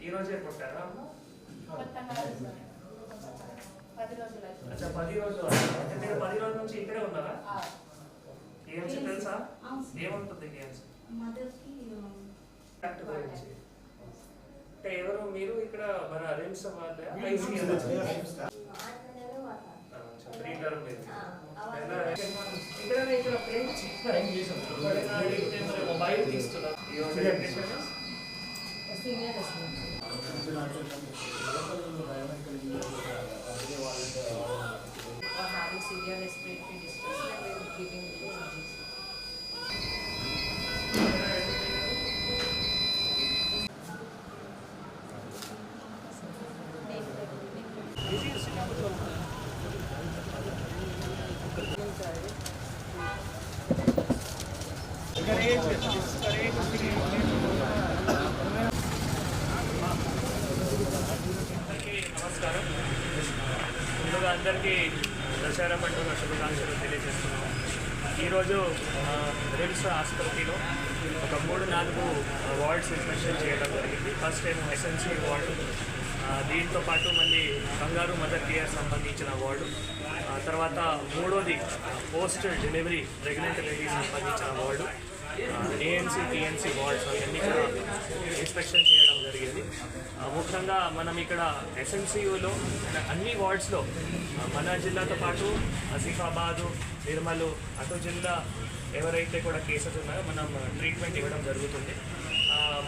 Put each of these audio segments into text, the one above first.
ఈ రోజే పుట్టారా. పది రోజులు అవుతుంది. అచ్చా పది రోజులు అంటే మీరు పది రోజుల నుంచి ఇక్కడే ఉన్నారా? కేఎంసీ తెలుసా. ఏముంటుంది గురించి అంటే ఎవరు మీరు ఇక్కడ మన రిమ్స్ వాళ్ళ? త్రీ మీరు. ఇక్కడ ఇక్కడ పెయింట్ మొబైల్ తీస్తున్నారు ఈ రోజు electrician senior or having severe respiratory distress, then we will giving ECGs. అందరికీ నమస్కారం. ముందుగా అందరికీ దసరా పండుగ శుభాకాంక్షలు తెలియజేస్తున్నాం ఈరోజు రిమ్స్ ఆసుపత్రిలో ఒక మూడు నాలుగు వార్డ్స్ ఇన్స్పెక్షన్ చేయడం జరిగింది ఫస్ట్ ఏమో ఎస్ఎన్సీ వార్డు దీంతో పాటు మళ్ళీ బంగారు మదర్ కేర్ సంబంధించిన వార్డు తర్వాత మూడోది పోస్ట్ డెలివరీ ప్రెగ్నెంట్ లేడీస్ సంబంధించిన వార్డు ఏఎన్సీ టీఎన్సీ వార్డ్స్ అవన్నీ కూడా ఇన్స్పెక్షన్ చేయడం జరిగింది. ముఖ్యంగా మనం ఇక్కడ ఎస్ఎన్సీయూలో అన్ని వార్డ్స్లో మన జిల్లాతో పాటు ఆసిఫాబాదు నిర్మలు అటు జిల్లా ఎవరైతే కూడా కేసెస్ ఉన్నాయో మనం ట్రీట్మెంట్ ఇవ్వడం జరుగుతుంది.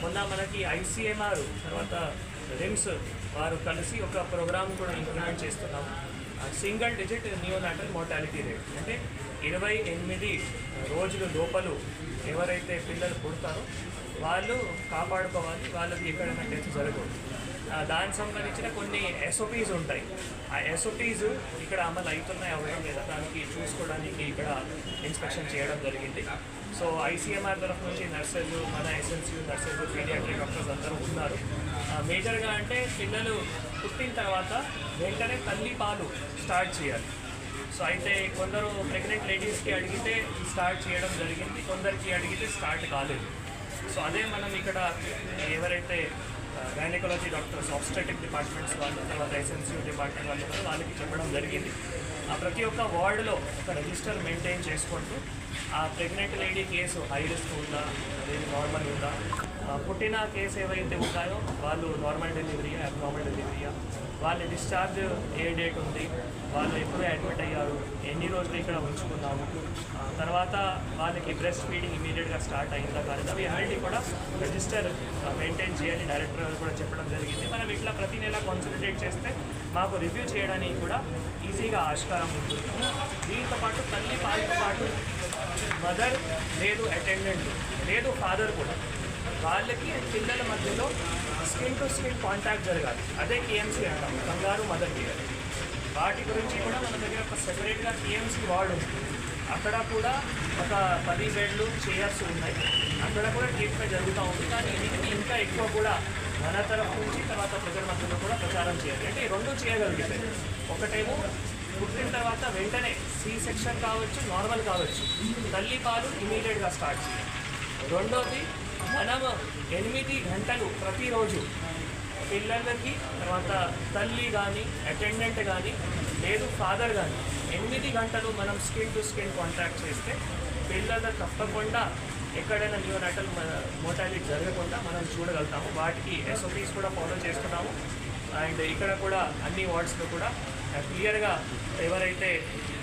మొన్న మనకి ఐసీఎంఆర్ తర్వాత రిమ్స్ వారు కలిసి ఒక ప్రోగ్రామ్ కూడా ఇంప్లిమెంట్ చేస్తున్నాం single digit neonatal mortality rate అంటే ఇరవై ఎనిమిది రోజుల లోపలు ఎవరైతే పిల్లలు పుడతారో వాళ్ళు కాపాడుకోవాలి వాళ్ళకి ఎక్కడైనా డెత్ జరగకూడదు. దానికి సంబంధించిన కొన్ని ఎస్ఓపీస్ ఉంటాయి. ఆ ఎస్ఓపీస్ ఇక్కడ అమలు అవుతున్నాయి అవ్వడం లేదా దానికి చూసుకోవడానికి ఇక్కడ ఇన్స్పెక్షన్ చేయడం జరిగింది. సో ఐసీఎంఆర్ తరఫు నుంచి నర్సెస్ మన ఎస్ఎన్సీ నర్సెస్ పీడియాట్రిక్ డాక్టర్స్ అందరూ ఉన్నారు. మేజర్గా అంటే పిల్లలు పుట్టిన తర్వాత వెంటనే తల్లి పాలు స్టార్ట్ చేయాలి. సో అయితే కొందరు ప్రెగ్నెంట్ లేడీస్కి అడిగితే స్టార్ట్ చేయడం జరిగింది కొందరికి అడిగితే స్టార్ట్ కాలేదు. సో అదే మనం ఇక్కడ ఎవరైతే గైనకాలజీ డాక్టర్స్ ఆబ్స్టెటిక్ డిపార్ట్మెంట్స్ వాళ్ళు తర్వాత ఎస్ఎన్సీ డిపార్ట్మెంట్ వాళ్ళు కూడా వాళ్ళకి చెప్పడం జరిగింది. ఆ ప్రతి ఒక్క వార్డులో ఒక రిజిస్టర్ మెయింటైన్ చేసుకుంటూ ఆ pregnant lady case high risk ఉందా లేదు నార్మల్ ఉందా పుట్టిన కేసు ఏవైతే ఉంటాయో వాళ్ళు నార్మల్ డెలివరీయా అబ్నార్మల్ డెలివరీయా వాళ్ళ డిశ్చార్జ్ ఏ డేట్ ఉంది వాళ్ళు ఎప్పుడు అడ్మిట్ అయ్యారు. ఎన్ని రోజులు ఇక్కడ ఉంచుకున్నాము. తర్వాత వాళ్ళకి బ్రెస్ట్ ఫీడింగ్ ఇమీడియట్గా స్టార్ట్ అయిందా కానీ అవి అన్నిటి కూడా రిజిస్టర్ మెయింటైన్ చేయాలి. డైరెక్టర్ కూడా చెప్పడం జరిగింది. మనం ఇట్లా ప్రతి నెల కాన్సన్ట్రేట్ చేస్తే మాకు రివ్యూ చేయడానికి కూడా ఈజీగా ఆస్కారం ఉంటుంది. దీంతో పాటు తల్లి పాలతో పాటు మదర్ లేదు అటెండెంట్ లేదు ఫాదర్ కూడా. వాళ్ళకి పిల్లల మధ్యలో స్కిన్ టు స్కిన్ కాంటాక్ట్ జరగాలి. అదే కేఎంసీ అంటాం. కంగారు మదర్ కేర్ వాటి గురించి కూడా మన దగ్గర ఒక సెపరేట్గా టీఎంసీ వార్డు ఉంది. అక్కడ కూడా ఒక పది బెడ్లు చైర్స్ ఉన్నాయి. అక్కడ కూడా ట్రీట్మెంట్ జరుగుతూ ఉంది. కానీ దీనికి ఇంకా ఎక్కువ కూడా మన తరఫు నుంచి తర్వాత ప్రజల మధ్యలో కూడా ప్రచారం చేయాలి. అంటే రెండు చేయగలిగితే ఒకటేమో పుట్టిన తర్వాత వెంటనే సి సెక్షన్ కావచ్చు నార్మల్ కావచ్చు. తల్లి పాలు ఇమీడియట్గా స్టార్ట్ చేయాలి. రెండోది మనం ఎనిమిది గంటలు ప్రతిరోజు పిల్లలకి తర్వాత తల్లి కానీ అటెండెంట్ కానీ లేదు ఫాదర్ కానీ ఎనిమిది గంటలు మనం స్కిన్ టు స్కిన్ కాంటాక్ట్ చేస్తే పిల్లలు తప్పకుండా ఎక్కడైనా న్యూనాటల్ మోటాలిటీ జరగకుండా మనం చూడగలుగుతాము. వాటికి ఎస్ఓపీస్ కూడా ఫాలో చేస్తున్నాము. అండ్ ఇక్కడ కూడా అన్ని వార్డ్స్లో కూడా క్లియర్గా ఎవరైతే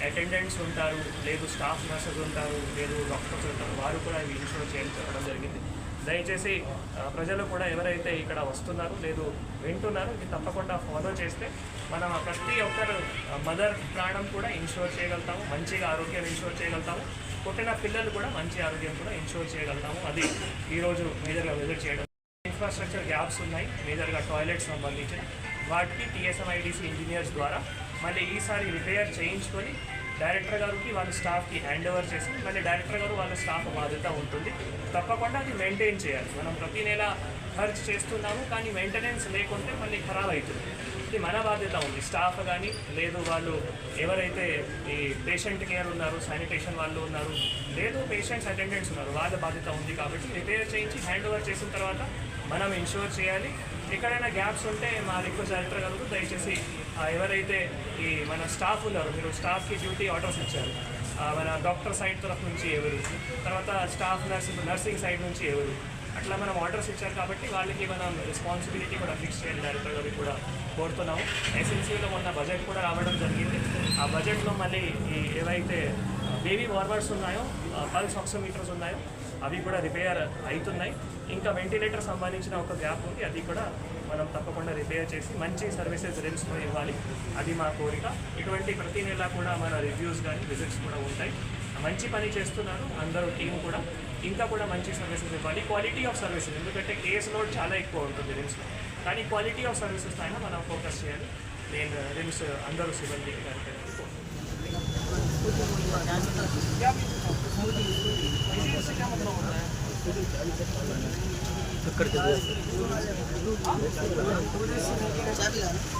అటెండెంట్స్ ఉంటారు లేదు స్టాఫ్ నర్సెస్ ఉంటారు లేదు డాక్టర్స్ ఉంటారు వారు కూడా ఇవి ఇన్షూర్ చేయాలని చెప్పడం జరిగింది. దయచేసి ప్రజలు కూడా ఎవరైతే ఇక్కడ వస్తున్నారు లేదు వింటున్నారు ఇది తప్పకుండా ఫాలో చేస్తే మనం ప్రతి ఒక్కరు మదర్ ప్రాణం కూడా ఇన్షూర్ చేయగలుగుతాము మంచిగా ఆరోగ్యం ఇన్షూర్ చేయగలుగుతాము పుట్టిన పిల్లలు కూడా మంచి ఆరోగ్యం కూడా ఇన్షూర్ చేయగలుగుతాము. అది ఈరోజు మేజర్గా విజిట్ చేయడం. ఇన్ఫ్రాస్ట్రక్చర్ గ్యాప్స్ ఉన్నాయి మేజర్గా టాయిలెట్స్ సంబంధించిన. వాటికి టీఎస్ఎంఐడిసి ఇంజనీర్స్ ద్వారా మళ్ళీ ఈసారి రిపేర్ చేయించుకొని డైరెక్టర్ గారికి వాళ్ళ స్టాఫ్కి హ్యాండ్ ఓవర్ చేసి మళ్ళీ డైరెక్టర్ గారు వాళ్ళ స్టాఫ్ బాధ్యత ఉంటుంది. తప్పకుండా అది మెయింటైన్ చేయాలి. మనం ప్రతి నెల ఖర్చు చేస్తున్నాము కానీ మెయింటెనెన్స్ లేకుంటే మళ్ళీ ఖరాబ్ అవుతుంది. ఇది మన బాధ్యత ఉంది. స్టాఫ్ కానీ లేదు వాళ్ళు ఎవరైతే ఈ పేషెంట్ కేర్ ఉన్నారు శానిటేషన్ వాళ్ళు ఉన్నారు లేదు పేషెంట్స్ అటెండెంట్స్ ఉన్నారు వాళ్ళ బాధ్యత ఉంది కాబట్టి రిపేర్ చేయించి హ్యాండ్ ఓవర్ చేసిన తర్వాత మనం ఇన్షూర్ చేయాలి. ఎక్కడైనా గ్యాప్స్ ఉంటే మా రిక్వెస్ట్ గారు దయచేసి ఎవరైతే ఈ మన స్టాఫ్ ఉన్నారు మీరు స్టాఫ్కి డ్యూటీ ఆర్డర్స్ ఇచ్చారు. మన డాక్టర్ సైడ్ తరఫు నుంచి ఎవరు? తర్వాత స్టాఫ్ నర్సింగ్ నర్సింగ్ సైడ్ నుంచి ఎవరు? అట్లా మనం ఆర్డర్స్ ఇచ్చారు కాబట్టి వాళ్ళకి మనం రెస్పాన్సిబిలిటీ కూడా ఫిక్స్ చేయాలి డైరెక్టర్ గారికి కూడా కోరుతున్నాము. ఎస్ఎన్సీలో మొన్న బడ్జెట్ కూడా రావడం జరిగింది. ఆ బడ్జెట్లో మళ్ళీ ఈ ఏవైతే బేబీ వార్వర్స్ ఉన్నాయో పల్స్ ఆక్సిమీటర్స్ ఉన్నాయో అవి కూడా రిపేర్ అవుతున్నాయి. ఇంకా వెంటిలేటర్ సంబంధించిన ఒక గ్యాప్ ఉంది. అది కూడా మనం తప్పకుండా రిపేర్ చేసి మంచి సర్వీసెస్ రిమ్స్లో ఇవ్వాలి. అది మా కోరిక. ఇటువంటి ప్రతి నెల కూడా మన రివ్యూస్ కానీ విజిట్స్ కూడా ఉంటాయి. మంచి పని చేస్తున్నారు అందరూ టీం కూడా. ఇంకా కూడా మంచి సర్వీసెస్ ఇవ్వాలి. క్వాలిటీ ఆఫ్ సర్వీసెస్ ఎందుకంటే కేస్ లోడ్ చాలా ఎక్కువ ఉంటుంది రిమ్స్లో కానీ క్వాలిటీ ఆఫ్ సర్వీసెస్ పైన మనం ఫోకస్ చేయాలి. నేను uh, రిమ్స్ అందరూ సిబ్బంది గారికి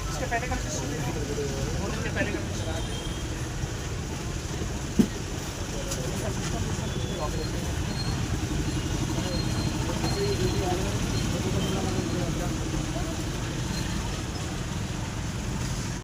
इसके पहले कर